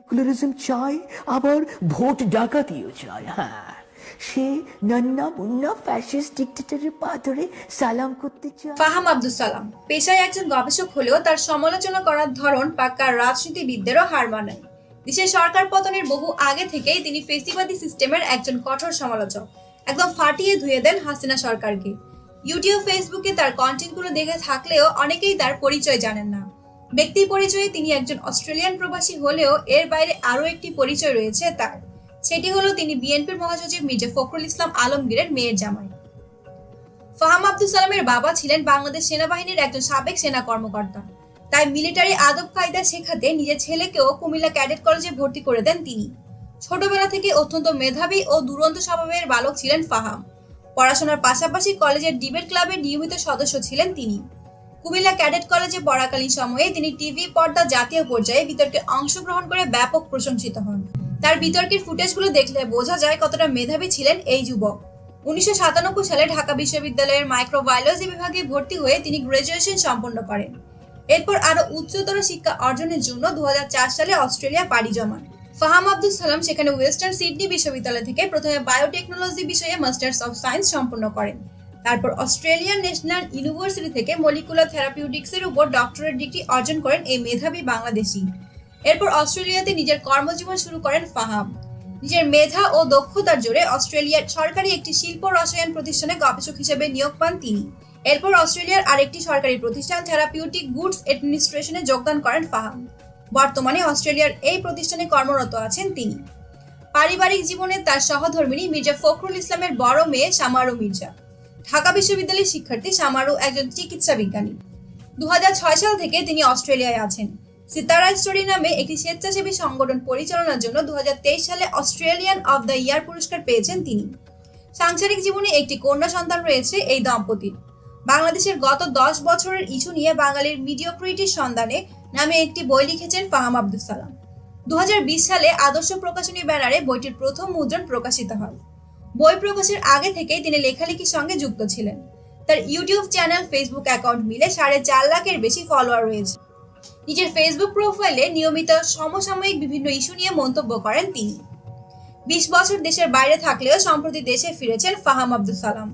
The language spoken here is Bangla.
সেকুলারিজম চায় আবার ভোট ডাকাতিও চায় হ্যাঁ সে নান্না মুন্না ফ্যাসিস্ট ডিক্টেটরের পা ধরে সালাম করতে চায় ফাহাম আব্দুল সালাম, পেশায় একজন গবেষক হলেও তার সমালোচনা করার ধরন পাক্কা রাজনীতিবিদদেরও হার মানায় দেশের সরকার পতনের বহু আগে থেকেই তিনি ফেসিবাদী সিস্টেমের একজন কঠোর সমালোচক। একদম ফাটিয়ে ধুয়ে দেন হাসিনা সরকারকে। ইউটিউব ফেসবুকে তার কন্টেন্টগুলো দেখে থাকলেও অনেকেই তার পরিচয় জানেন না। ব্যক্তি পরিচয়ে তিনি একজন অস্ট্রেলিয়ান প্রবাসী হলেও এর বাইরে আরও একটি পরিচয় রয়েছে তার। সেটি হলো তিনি বিএনপির মহাসচিব মির্জা ফখরুল ইসলাম আলমগীরের মেয়ের জামাই। ফাহাম আব্দুল সালামের বাবা ছিলেন বাংলাদেশ সেনাবাহিনীর একজন সাবেক সেনা কর্মকর্তা। তাই মিলিটারি আদব কায়দা শেখাতে নিজের ছেলেকেও কুমিল্লা ক্যাডেট কলেজে ভর্তি করে দেন তিনি। ছোটবেলা থেকে অত্যন্ত মেধাবী ও দুরন্ত স্বভাবের বালক ছিলেন ফাহাম। পড়াশোনার পাশাপাশি কলেজের ডিবেট ক্লাবের নিয়মিত সদস্য ছিলেন তিনি। কুমিল্লা ক্যাডেট কলেজে পড়াকালীন সময়ে তিনি টিভি পর্দা জাতীয় পর্যায়ে বিতর্কে অংশগ্রহণ করে ব্যাপক প্রশংসিত হন। তার বিতর্কের ফুটেজগুলো দেখলে বোঝা যায় কতটা মেধাবী ছিলেন এই যুবক। উনিশশো সাতানব্বই সালে ঢাকা বিশ্ববিদ্যালয়ের মাইক্রোবায়োলজি বিভাগে ভর্তি হয়ে তিনি গ্রাজুয়েশন সম্পন্ন করেন। এরপর আরও উচ্চতর শিক্ষা অর্জনের জন্য দু হাজার চার সালে অস্ট্রেলিয়া পাড়ি জমান। ফাহাম আব্দুল সালাম সেখানে ওয়েস্টার্ন সিডনি বিশ্ববিদ্যালয় থেকে প্রথমে বায়োটেকনোলজি বিষয়ে মাস্টার্স অফ সায়েন্স সম্পন্ন করেন। তারপর অস্ট্রেলিয়ান ন্যাশনাল ইউনিভার্সিটি থেকে মলিকুলার থেরাপিউটিক্সের উপর ডক্টরেট ডিগ্রি অর্জন করেন এই মেধাবী বাংলাদেশি। এরপর অস্ট্রেলিয়াতে নিজের কর্মজীবন শুরু করেন ফাহাম। নিজের মেধা ও দক্ষতার জোরে অস্ট্রেলিয়ার সরকারি একটি শিল্প রসায়ন প্রতিষ্ঠানে গবেষক হিসেবে নিয়োগ পান তিনি। এরপর অস্ট্রেলিয়ার আরেকটি সরকারি প্রতিষ্ঠান থেরাপিউটিক গুডস অ্যাডমিনিস্ট্রেশনে যোগদান করেন ফাহাম। বর্তমানে অস্ট্রেলিয়ার এই প্রতিষ্ঠানে কর্মরত আছেন তিনি। পারিবারিক জীবনে তার সহধর্মিণী মির্জা ফখরুল ইসলামের বড় মেয়ে সামারু মির্জা। ঢাকা বিশ্ববিদ্যালয়ের শিক্ষার্থী সামারু একজন চিকিৎসা বিজ্ঞানী। দুহাজার ছয় সাল থেকে তিনি অস্ট্রেলিয়ায় আছেন। সিতারা স্টোরি নামে একটি স্বেচ্ছাসেবী সংগঠন পরিচালনার জন্য দু সালে অস্ট্রেলিয়ান অব দ্য ইয়ার পুরস্কার পেয়েছেন তিনি। সাংসারিক জীবনে একটি কন্যা সন্তান রয়েছে, এই দম্পতির। বাংলাদেশের গত দশ বছরের ইস্যু নিয়ে বাঙালির মিডিওক্রিটির সন্ধানে নামে একটি বই লিখেছেন ফাহাম আব্দুল সালাম। দু হাজার বিশ সালে আদর্শ প্রকাশনী ব্যানারে বইটির প্রথম মুদ্রণ প্রকাশিত হয়। বই প্রকাশের আগে থেকেই তিনি লেখালেখির সঙ্গে যুক্ত ছিলেন। তার ইউটিউব চ্যানেল ফেসবুক অ্যাকাউন্ট মিলে সাড়ে চার লাখের বেশি ফলোয়ার রয়েছে। নিজের ফেসবুক প্রোফাইলে নিয়মিত সমসাময়িক বিভিন্ন ইস্যু নিয়ে মন্তব্য করেন তিনি। বিশ বছর দেশের বাইরে থাকলেও সম্প্রতি দেশে ফিরেছেন ফাহাম আব্দুল সালাম।